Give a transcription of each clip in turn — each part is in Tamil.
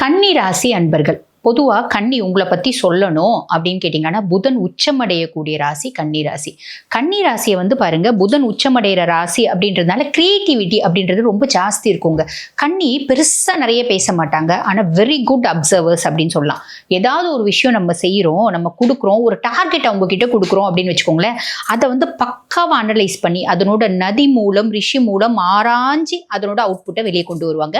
கன்னி ராசி அன்பர்கள் பொதுவா கன்னி உங்களை பத்தி சொல்லணும் அப்படின்னு கேட்டீங்கன்னா புதன் உச்சமடையக்கூடிய ராசி கன்னி ராசி கன்னி ராசியை வந்து பாருங்க புதன் உச்சமடைகிற ராசி அப்படின்றதுனால கிரியேட்டிவிட்டி அப்படின்றது ரொம்ப ஜாஸ்தி இருக்குங்க. கன்னி பெருசா நிறைய பேச மாட்டாங்க ஆனா வெரி குட் அப்சர்வர்ஸ் அப்படின்னு சொல்லலாம். ஏதாவது ஒரு விஷயம் நம்ம செய்யறோம் நம்ம கொடுக்குறோம் ஒரு டார்கெட் அவங்க கிட்ட கொடுக்குறோம் அப்படின்னு வச்சுக்கோங்களேன் அதை வந்து பக்காவா அனலைஸ் பண்ணி அதனோட நதி மூலம் ரிஷி மூலம் ஆராய்ஞ்சி அதனோட அவுட்புட்டை வெளியே கொண்டு வருவாங்க.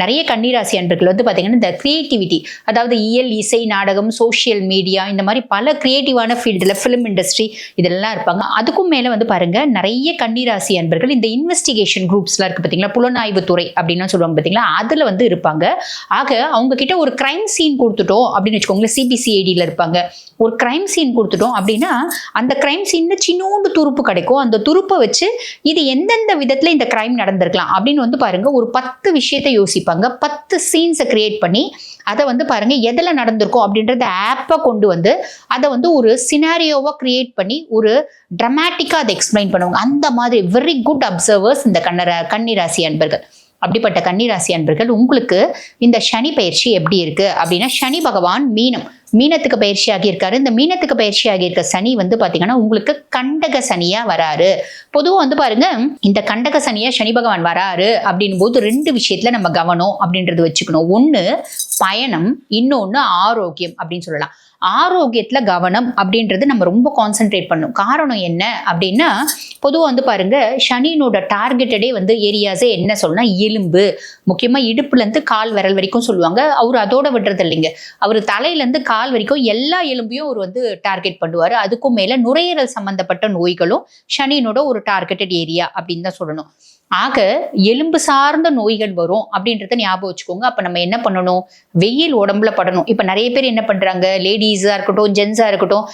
நிறைய கன்னிராசி அன்பர்கள் வந்து பார்த்தீங்கன்னா இந்த க்ரியேட்டிவிட்டி அதாவது இயல் இசை நாடகம் சோஷியல் மீடியா இந்த மாதிரி பல க்ரியேட்டிவான ஃபீல்டில் ஃபிலிம் இண்டஸ்ட்ரி இதெல்லாம் இருப்பாங்க. அதுக்கும் மேலே வந்து பாருங்கள் நிறைய கன்னிராசி அன்பர்கள் இந்த இன்வெஸ்டிகேஷன் குரூப்ஸ்லாம் இருக்குது பார்த்தீங்களா புலனாய்வு துறை அப்படின்னு சொல்லுவாங்க பார்த்தீங்களா அதில் வந்து இருப்பாங்க. ஆக அவங்க கிட்ட ஒரு கிரைம் சீன் கொடுத்துட்டோம் அப்படின்னு வச்சுக்கோங்களேன் சிபிசிஐடியில் இருப்பாங்க. ஒரு கிரைம் சீன் கொடுத்துட்டோம் அப்படின்னா அந்த கிரைம் சீனில் சின்னோண்டு துருப்பு கிடைக்கும். அந்த துருப்பை வச்சு இது எந்தெந்த விதத்தில் இந்த கிரைம் நடந்திருக்கலாம் அப்படின்னு வந்து பாருங்கள் ஒரு பத்து விஷயத்தை யோசிப்பாங்க. பத்து சீன்ஸை கிரியேட் பண்ணி அதை வந்து பாருங்க எதில் நடந்திருக்கும் அப்படின்றத ஆப்பை கொண்டு வந்து அதை வந்து ஒரு சினாரியோவாக கிரியேட் பண்ணி ஒரு ட்ரமாட்டிக்காக அதை எக்ஸ்பிளைன் பண்ணுவாங்க. அந்த மாதிரி வெரி குட் அப்சர்வர்ஸ் இந்த கண்ணரா கன்னிராசி அன்பர்கள். அப்படிப்பட்ட கன்னிராசி அன்பர்கள் உங்களுக்கு இந்த சனி பயிற்சி எப்படி இருக்குது அப்படின்னா சனி பகவான் மீனம். மீனத்துக்கு பயிற்சி ஆகியிருக்காரு இந்த மீனத்துக்கு பயிற்சி ஆகியிருக்க சனி வந்து பாத்தீங்கன்னா உங்களுக்கு கண்டக சனியா வராரு. பொதுவா வந்து பாருங்க இந்த கண்டக சனியா சனி பகவான் வராரு அப்படின் போது ரெண்டு விஷயத்துல நம்ம கவனம் அப்படின்றது வச்சுக்கணும். ஒன்று பயணம் இன்னொன்னு ஆரோக்கியம் அப்படின்னு சொல்லலாம். ஆரோக்கியத்தில் கவனம் அப்படின்றது நம்ம ரொம்ப கான்சென்ட்ரேட் பண்ணும். காரணம் என்ன அப்படின்னா பொதுவாக வந்து பாருங்க சனியினோட டார்கெட்டடே வந்து ஏரியாஸே என்ன சொல்லணும்னா எலும்பு. முக்கியமாக இடுப்புலேருந்து கால் விரல் வரைக்கும் சொல்லுவாங்க. அவர் அதோட விடுறது இல்லைங்க. அவர் தலையிலேருந்து கால் வரைக்கும் எல்லா எலும்பையும் அவர் வந்து டார்கெட் பண்ணுவார். அதுக்கும் மேலே நுரையீரல் சம்மந்தப்பட்ட நோய்களும் சனியினோட ஒரு டார்கெட்டட் ஏரியா அப்படின்னு தான் சொல்லணும். ஆக எலும்பு சார்ந்த நோய்கள் வரும் அப்படின்றத ஞாபகம் வச்சுக்கோங்க. அப்போ நம்ம என்ன பண்ணணும்? வெயில் உடம்புல படணும். இப்போ நிறைய பேர் என்ன பண்ணுறாங்க லேடிஸாக இருக்கட்டும் ஜென்ஸாக இருக்கட்டும்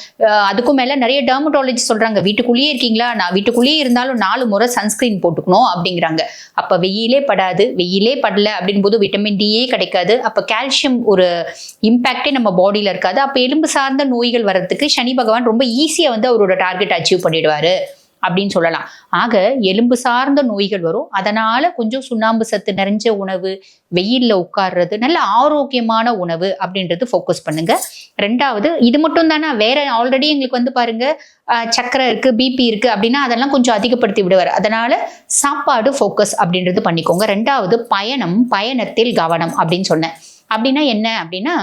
அதுக்கும் மேலே நிறைய டெர்மட்டாலஜி சொல்கிறாங்க வீட்டுக்குள்ளேயே இருக்கீங்களா? நான் வீட்டுக்குள்ளேயே இருந்தாலும் நாலு முறை சன்ஸ்கிரீன் போட்டுக்கணும் அப்படிங்கிறாங்க. அப்போ வெயிலே படாது. வெயிலே படல அப்படின் போது விட்டமின் டியே கிடைக்காது. அப்போ கால்சியம் ஒரு இம்பேக்டே நம்ம பாடியில் இருக்காது. அப்போ எலும்பு சார்ந்த நோய்கள் வர்றதுக்கு சனி பகவான் ரொம்ப ஈஸியாக வந்து அவரோட டார்கெட் அச்சீவ் பண்ணிடுவாரு. அப்படின்னு சொல்லலாம். ஆக எலும்பு சார்ந்த நோய்கள் வரும். அதனால கொஞ்சம் சுண்ணாம்பு சத்து நிறைஞ்ச உணவு வெயிலில் உட்கார்றது நல்ல ஆரோக்கியமான உணவு அப்படின்றது ஃபோக்கஸ் பண்ணுங்க. ரெண்டாவது இது மட்டும் தானே? வேற ஆல்ரெடி எங்களுக்கு வந்து பாருங்க சக்கரை இருக்கு பிபி இருக்கு அப்படின்னா அதெல்லாம் கொஞ்சம் அதிகப்படுத்தி விடுவார். அதனால சாப்பாடு ஃபோக்கஸ் அப்படின்றது பண்ணிக்கோங்க. ரெண்டாவது பயணம் பயணத்தில் கவனம் அப்படின்னு சொன்னேன். அப்படின்னா என்ன? அப்படின்னா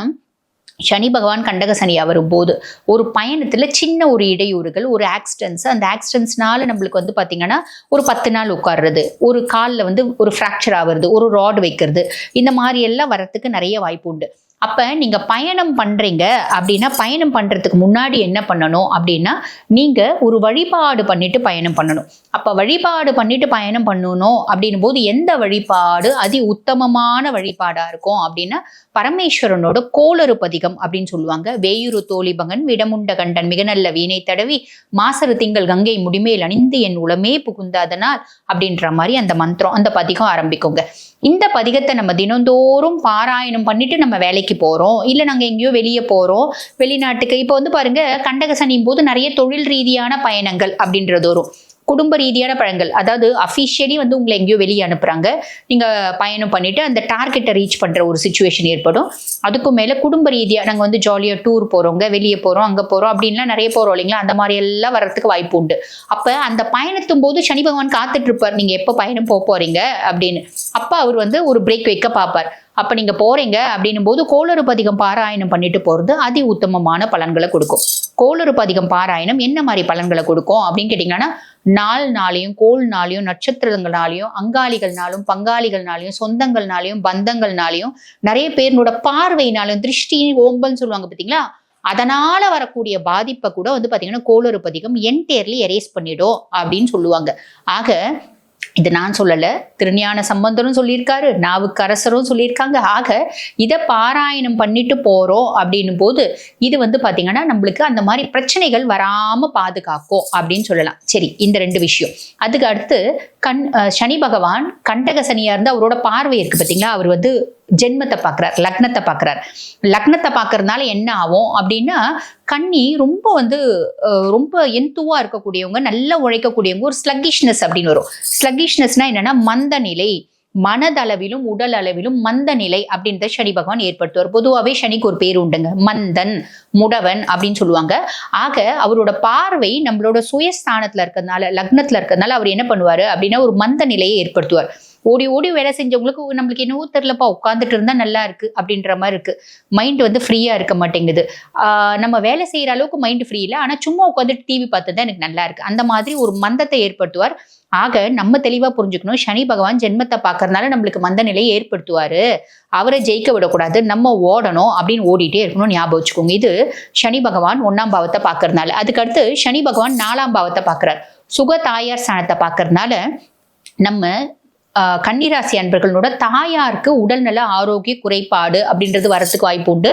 சனி பகவான் கண்டக சனியாக வரும்போது ஒரு பயணத்தில் சின்ன ஒரு இடையூறுகள் ஒரு ஆக்சிடென்ட்ஸ் அந்த ஆக்சிடென்ட்ஸ்னால நம்மளுக்கு வந்து பார்த்திங்கன்னா ஒரு பத்து நாள் உட்கார்றது ஒரு காலில் வந்து ஒரு ஃப்ராக்சர் ஆகிறது ஒரு ராட் வைக்கிறது இந்த மாதிரி எல்லாம் வரத்துக்கு நிறைய வாய்ப்பு உண்டு. அப்போ நீங்கள் பயணம் பண்ணுறீங்க அப்படின்னா பயணம் பண்ணுறதுக்கு முன்னாடி என்ன பண்ணணும் அப்படின்னா நீங்கள் ஒரு வழிபாடு பண்ணிட்டு பயணம் பண்ணணும். அப்போ வழிபாடு பண்ணிட்டு பயணம் பண்ணணும் அப்படின்னும் போது எந்த வழிபாடு அதி உத்தமமான வழிபாடாக இருக்கும் அப்படின்னா பரமேஸ்வரனோட கோளறு பதிகம் அப்படின்னு சொல்லுவாங்க. வேயுரு தோழிபகன் விடமுண்ட கண்டன் மிக நல்ல வீணை தடவி மாசரு திங்கள் கங்கை முடிமேல் அணிந்து என் உளமே புகுந்தாதனால் அப்படின்ற மாதிரி அந்த மந்திரம் அந்த பதிகம் ஆரம்பிக்குங்க. இந்த பதிகத்தை நம்ம தினந்தோறும் பாராயணம் பண்ணிட்டு நம்ம வேலைக்கு போறோம். இல்லை நாங்கள் எங்கேயோ வெளியே போறோம். வெளிநாட்டுக்கு இப்போ வந்து பாருங்க கண்டக சனியும் போது நிறைய தொழில் ரீதியான பயணங்கள் அப்படின்றது வரும் குடும்ப ரீதியான பழங்கள். அதாவது அஃபிஷியலி வந்து உங்களை எங்கேயோ வெளியே அனுப்புறாங்க. நீங்க பயணம் பண்ணிட்டு அந்த டார்கெட்டை ரீச் பண்ற ஒரு சுச்சுவேஷன் ஏற்படும். அதுக்கும் மேல குடும்ப ரீதியாக நாங்கள் வந்து ஜாலியாக டூர் போறோங்க வெளியே போறோம் அங்கே போறோம் அப்படின்லாம் நிறைய போறோம் இல்லைங்களா? அந்த மாதிரி எல்லாம் வர்றதுக்கு வாய்ப்பு உண்டு. அப்ப அந்த பயணத்தும் போது சனி பகவான் காத்துட்டு இருப்பார். நீங்க எப்போ பயணம் போக போறீங்க அப்படின்னு. அப்ப அவர் வந்து ஒரு பிரேக் வைக்க பார்ப்பார். அப்போ நீங்கள் போகிறீங்க அப்படின்னும் போது கோளறுபதிகம் பாராயணம் பண்ணிட்டு போகிறது அதி உத்தமமான பலன்களை கொடுக்கும். கோளறுபதிகம் பாராயணம் என்ன மாதிரி பலன்களை கொடுக்கும் அப்படின்னு கேட்டிங்கன்னா நாள் நாளையும் கோள் நாளையும் நட்சத்திரங்களாலையும் அங்காளிகள்னாலும் பங்காளிகள்னாலையும் சொந்தங்கள்னாலையும் பந்தங்கள்னாலையும் நிறைய பேர்னோட பார்வையினாலும் திருஷ்டி ஓம்பல்னு சொல்லுவாங்க பார்த்தீங்களா அதனால வரக்கூடிய பாதிப்பை கூட வந்து பார்த்தீங்கன்னா கோளறுபதிகம் என் என்டேர்லி எரேஸ் பண்ணிடும் அப்படின்னு சொல்லுவாங்க. ஆக இது நான் சொல்லலை. திருஞான சம்பந்தரும் சொல்லியிருக்காரு. நாவுக்கரசரும் சொல்லியிருக்காங்க. ஆக இதை பாராயணம் பண்ணிட்டு போறோம் அப்படின்னும் போது இது வந்து பார்த்தீங்கன்னா நம்மளுக்கு அந்த மாதிரி பிரச்சனைகள் வராம பாதுகாக்கும் அப்படின்னு சொல்லலாம். சரி இந்த ரெண்டு விஷயம். அதுக்கு அடுத்து கண் சனி பகவான் கண்டக சனியா இருந்து அவரோட பார்வை இருக்கு பார்த்தீங்களா அவர் வந்து ஜென்மத்தை பார்க்குறார் லக்னத்தை பார்க்குறார். லக்னத்தை பார்க்கறதுனால என்ன ஆகும் அப்படின்னா கன்னி ரொம்ப வந்து ரொம்ப எந்துவாக இருக்கக்கூடியவங்க நல்லா உழைக்கக்கூடியவங்க ஒரு ஸ்லக்கிஷ்னஸ் அப்படின்னு வரும். ஸ்லக்கிஷ்னஸ்னா என்னன்னா மந்த நிலை மனதளவிலும் உடல் அளவிலும் மந்த நிலை அப்படின்றத சனி பகவான் ஏற்படுத்துவார். பொதுவாகவே சனிக்கு ஒரு பேர் உண்டுங்க. மந்தன் முடவன் அப்படின்னு சொல்லுவாங்க. ஆக அவரோட பார்வை நம்மளோட சுயஸ்தானத்தில் இருக்கிறதுனால லக்னத்தில் இருக்கிறதுனால அவர் என்ன பண்ணுவார் அப்படின்னா ஒரு மந்த நிலையை ஏற்படுத்துவார். ஓடி ஓடி வேலை செஞ்சவங்களுக்கு நம்மளுக்கு என்னவோ தெரிலப்பா உட்காந்துட்டு இருந்தா நல்லா இருக்கு அப்படின்ற மாதிரி இருக்கு. மைண்ட் வந்து ஃப்ரீயா இருக்க மாட்டேங்குது. நம்ம வேலை செய்யற அளவுக்கு மைண்ட் ஃப்ரீ இல்லை. ஆனா சும்மா உட்காந்துட்டு டிவி பார்த்தா எனக்கு நல்லா இருக்கு. அந்த மாதிரி ஒரு மந்தத்தை ஏற்படுத்துவார். ஆக நம்ம தெளிவா புரிஞ்சுக்கணும். சனி பகவான் ஜென்மத்தை பார்க்கறதுனால நம்மளுக்கு மந்த நிலையை ஏற்படுத்துவாரு. அவரை ஜெயிக்க விடக்கூடாது. நம்ம ஓடணும் அப்படின்னு ஓடிட்டே இருக்கணும் ஞாபகம் வச்சுக்கோங்க. இது சனி பகவான் ஒன்னாம் பாவத்தை பார்க்கறதுனால. அதுக்கடுத்து சனி பகவான் நாலாம் பாவத்தை பார்க்கறார். சுக தாயார் ஸ்தானத்தை பார்க்கறதுனால நம்ம கன்னிராசி அன்பர்களோட தாயாருக்கு உடல்நல ஆரோக்கிய குறைபாடு அப்படின்றது வரத்துக்கு வாய்ப்பு உண்டு.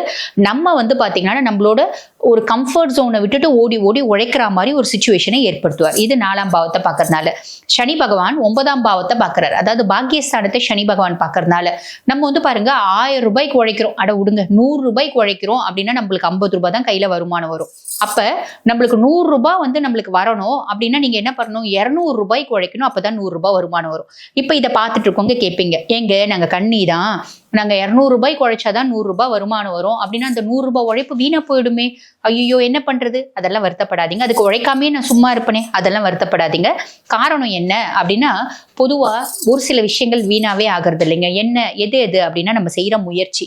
நம்ம வந்து பார்த்தீங்கன்னா நம்மளோட ஒரு கம்ஃபர்ட் ஜோனை விட்டுட்டு ஓடி ஓடி உழைக்கிற மாதிரி ஒரு சுச்சுவேஷனை ஏற்படுத்துவார். இது நாலாம் பாவத்தை பார்க்கறதுனால. சனி பகவான் ஒன்பதாம் பாவத்தை பார்க்கறாரு. அதாவது பாக்கியஸ்தானத்தை சனி பகவான் பார்க்கறதுனால. நம்ம வந்து பாருங்க ஆயிரம் ரூபாய்க்கு உழைக்கிறோம். அட விடுங்க நூறு ரூபாய்க்கு உழைக்கிறோம் அப்படின்னா நம்மளுக்கு ஐம்பது ரூபாய் தான் கையில வருமானம் வரும். அப்ப நம்மளுக்கு நூறு ரூபாய் வந்து நம்மளுக்கு வரணும் அப்படின்னா நீங்க என்ன பண்ணணும்? இரநூறு ரூபாய்க்கு உழைக்கணும். அப்பதான் நூறு ரூபாய் வருமானம் வரும். இப்ப இதை பார்த்துட்டு இருக்கவங்க கேட்பீங்க ஏங்க நாங்க கண்ணி தான் நாங்கள் இரநூறுபாய் குழைச்சா தான் நூறு வருமானம் வரும். அப்படின்னா அந்த நூறுரூபா உழைப்பு வீணாக போயிடுமே. ஐயோ என்ன பண்ணுறது அதெல்லாம் வருத்தப்படாதீங்க. அதுக்கு உழைக்காமே நான் சும்மா இருப்பேனே. அதெல்லாம் வருத்தப்படாதீங்க. காரணம் என்ன? அப்படின்னா பொதுவாக ஒரு சில விஷயங்கள் வீணாவே ஆகிறது இல்லைங்க. என்ன எது எது அப்படின்னா நம்ம செய்கிற முயற்சி.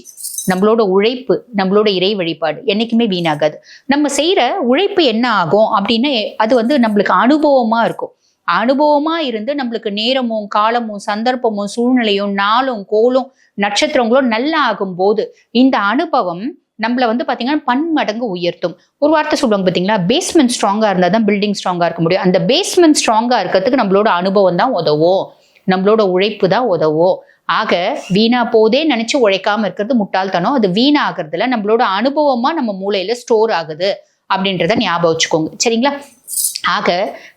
நம்மளோட உழைப்பு நம்மளோட இறை வழிபாடு என்றைக்குமே வீணாகாது. நம்ம செய்கிற உழைப்பு என்ன ஆகும் அப்படின்னா அது வந்து நம்மளுக்கு அனுபவமாக இருக்கும். அனுபவமா இருந்து நம்மளுக்கு நேரமும் காலமும் சந்தர்ப்பமும் சூழ்நிலையும் நாளும் கோலும் நட்சத்திரங்களும் நல்லா ஆகும்போது இந்த அனுபவம் நம்மள வந்து பாத்தீங்கன்னா பன்மடங்கு உயர்த்தும். ஒரு வார்த்தை சொல்லுவாங்க பாத்தீங்களா? பேஸ்மெண்ட் ஸ்ட்ராங்கா இருந்தா தான் பில்டிங் ஸ்ட்ராங்கா இருக்க முடியும். அந்த பேஸ்மெண்ட் ஸ்ட்ராங்கா இருக்கிறதுக்கு நம்மளோட அனுபவம் தான் உதவும். நம்மளோட உழைப்பு தான் உதவும். ஆக வீணா போதே நினைச்சு உழைக்காம இருக்கிறது முட்டாள்தனம். அது வீணாகிறதுல நம்மளோட அனுபவமா நம்ம மூளையில ஸ்டோர் ஆகுது. அப்படின்றத ஞாபகம் வச்சுக்கோங்க. சரிங்களா? ஆக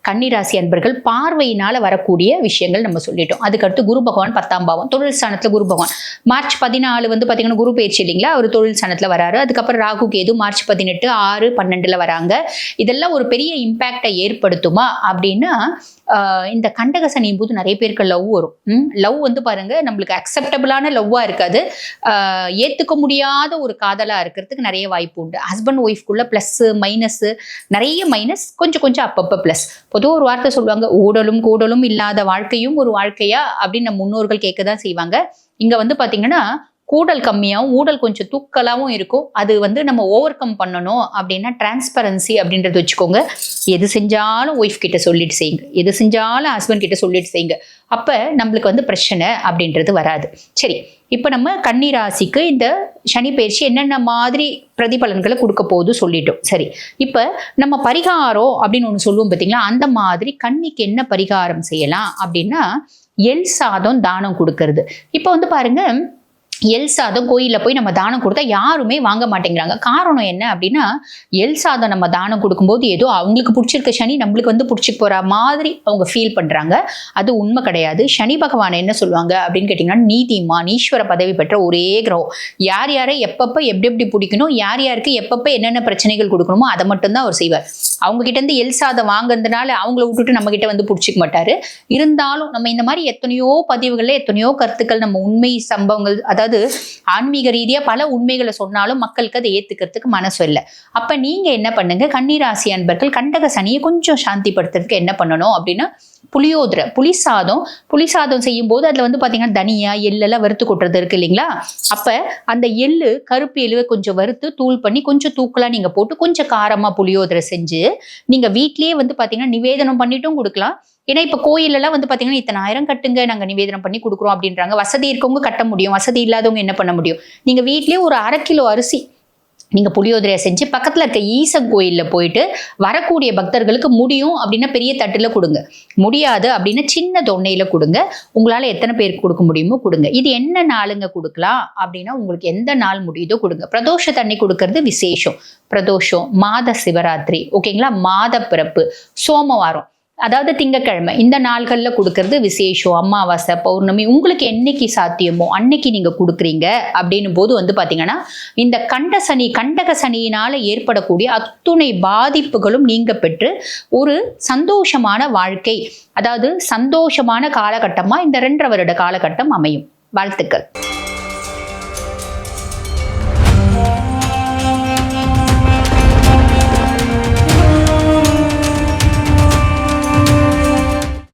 கன்னிராசி அன்பர்கள் பார்வையினால வரக்கூடிய விஷயங்கள் நம்ம சொல்லிட்டோம். அதுக்கடுத்து குரு பகவான் பத்தாம் பாவம். தொழில் ஸ்தானத்துல குரு பகவான். மார்ச் பதினாலு வந்து பாத்தீங்கன்னா குரு பயிற்சி இல்லைங்களா? அவர் தொழில் ஸ்தானத்துல வராரு. அதுக்கப்புறம் ராகு கேது மார்ச் பதினெட்டு ஆறு பன்னெண்டுல வராங்க. இதெல்லாம் ஒரு பெரிய இம்பேக்டை ஏற்படுத்துமா? அப்படின்னா இந்த கண்டக சனியும் போது நிறைய பேருக்கு லவ் வரும். லவ் வந்து பாருங்க நம்மளுக்கு அக்செப்டபிளான லவ்வா இருக்காது. ஏற்றுக்க ஏத்துக்க முடியாத ஒரு காதலா இருக்கிறதுக்கு நிறைய வாய்ப்பு உண்டு. ஹஸ்பண்ட் ஒய்ஃப்குள்ள ப்ளஸ்ஸு மைனஸ் நிறைய மைனஸ் கொஞ்சம் கொஞ்சம் அப்பப்போ ப்ளஸ் பொதுவாக ஒரு வார்த்தை சொல்லுவாங்க ஊடலும் கூடலும் இல்லாத வாழ்க்கையும் ஒரு வாழ்க்கையா? அப்படின்னு நம்ம முன்னோர்கள் கேட்க தான் செய்வாங்க. இங்க வந்து பாத்தீங்கன்னா கூடல் கம்மியாகவும் ஊடல் கொஞ்சம் தூக்கலாகவும் இருக்கும். அது வந்து நம்ம ஓவர் கம் பண்ணணும் அப்படின்னா டிரான்ஸ்பரன்சி அப்படின்றது வச்சுக்கோங்க. எது செஞ்சாலும் ஒய்ஃப் கிட்ட சொல்லிட்டு செய்யுங்க. எது செஞ்சாலும் ஹஸ்பண்ட் கிட்ட சொல்லிட்டு செய்யுங்க. அப்போ நம்மளுக்கு வந்து பிரச்சனை அப்படின்றது வராது. சரி இப்போ நம்ம கன்னி ராசிக்கு இந்த சனி பயிற்சி என்னென்ன மாதிரி பிரதிபலன்களை கொடுக்க போகுது சொல்லிட்டோம். சரி இப்போ நம்ம பரிகாரம் அப்படின்னு ஒன்று சொல்லுவோம் பார்த்தீங்களா அந்த மாதிரி கன்னிக்கு என்ன பரிகாரம் செய்யலாம் அப்படின்னா எல் சாதம் தானம் கொடுக்கறது. இப்போ வந்து பாருங்க எல் சாதம் கோயிலில் போய் நம்ம தானம் கொடுத்தா யாருமே வாங்க மாட்டேங்கிறாங்க. காரணம் என்ன அப்படின்னா எல் சாதம் நம்ம தானம் கொடுக்கும்போது ஏதோ அவங்களுக்கு பிடிச்சிருக்க சனி நம்மளுக்கு வந்து பிடிச்சிட்டு போகிற மாதிரி அவங்க ஃபீல் பண்ணுறாங்க அது உண்மை கிடையாது. சனி பகவான் என்ன சொல்லுவாங்க அப்படின்னு கேட்டிங்கன்னா நீதிமான் ஈஸ்வர பதவி பெற்ற ஒரே கிரகம். யார் யாரை எப்பப்போ எப்படி எப்படி பிடிக்கணும் யார் யாருக்கு எப்பப்போ என்னென்ன பிரச்சனைகள் கொடுக்கணுமோ அதை மட்டும்தான் அவர் செய்வார். அவங்க கிட்ட இருந்து எல் சாதம் வாங்குறதுனால அவங்கள விட்டுட்டு நம்ம கிட்ட வந்து பிடிச்சிக்க மாட்டாரு. இருந்தாலும் நம்ம இந்த மாதிரி எத்தனையோ பதிவுகள்ல எத்தனையோ கருத்துக்கள் நம்ம உண்மை சம்பவங்கள் அதாவது ஆன்மீக ரீதியா பல உண்மைகளை சொன்னாலும் மக்களுக்கு அதை ஏத்துக்கிறதுக்கு மனசு இல்லை. அப்ப நீங்க என்ன பண்ணுங்க? கன்னிராசி அன்பர்கள் கண்டக சனியை கொஞ்சம் சாந்திப்படுத்துறதுக்கு என்ன பண்ணணும் அப்படின்னா புளியோதரை புளி சாதம். புளி சாதம் செய்யும் போது அதுல வந்து பாத்தீங்கன்னா தனியா எள்ளெல்லாம் வறுத்து கொட்டுறது இருக்கு இல்லைங்களா? அப்ப அந்த எள்ளு கருப்பு எள்ளுவை கொஞ்சம் வறுத்து தூள் பண்ணி கொஞ்சம் தூக்கலாம் நீங்க போட்டு கொஞ்சம் காரமா புளியோதரை செஞ்சு நீங்க வீட்லயே வந்து பாத்தீங்கன்னா நிவேதனம் பண்ணிட்டும் கொடுக்கலாம். ஏன்னா இப்ப கோயிலெல்லாம் வந்து பாத்தீங்கன்னா இத்தனை ஆயிரம் கட்டுங்க நாங்க நிவேதனம் பண்ணி கொடுக்குறோம் அப்படின்றாங்க. வசதி இருக்கவங்க கட்ட முடியும். வசதி இல்லாதவங்க என்ன பண்ண முடியும்? நீங்க வீட்லயே ஒரு அரை கிலோ அரிசி நீங்கள் புளியோதரையை செஞ்சு பக்கத்தில் இருக்க ஈசன் கோயிலில் போயிட்டு வரக்கூடிய பக்தர்களுக்கு முடியும் அப்படின்னா பெரிய தட்டில் கொடுங்க. முடியாது அப்படின்னா சின்ன தொன்னையில் கொடுங்க. உங்களால் எத்தனை பேருக்கு கொடுக்க முடியுமோ கொடுங்க. இது என்ன நாளுங்க கொடுக்கலாம் அப்படின்னா உங்களுக்கு எந்த நாள் முடியுதோ கொடுங்க. பிரதோஷ தண்ணி கொடுக்கறது விசேஷம். பிரதோஷம் மாத சிவராத்திரி. ஓகேங்களா? மாத பிறப்பு. சோமவாரம். அதாவது திங்கக்கிழமை இந்த நாள்களில் கொடுக்கறது விசேஷம் அமாவாசை பௌர்ணமி உங்களுக்கு என்னைக்கு சாத்தியமோ அன்னைக்கு நீங்கள் கொடுக்குறீங்க அப்படின்னும் போது வந்து பார்த்தீங்கன்னா இந்த கண்ட சனி கண்டக சனியினால் ஏற்படக்கூடிய அத்துணை பாதிப்புகளும் நீங்க பெற்று ஒரு சந்தோஷமான வாழ்க்கை அதாவது சந்தோஷமான காலகட்டமாக இந்த ரெண்டரை வருட காலகட்டம் அமையும். வாழ்த்துக்கள்.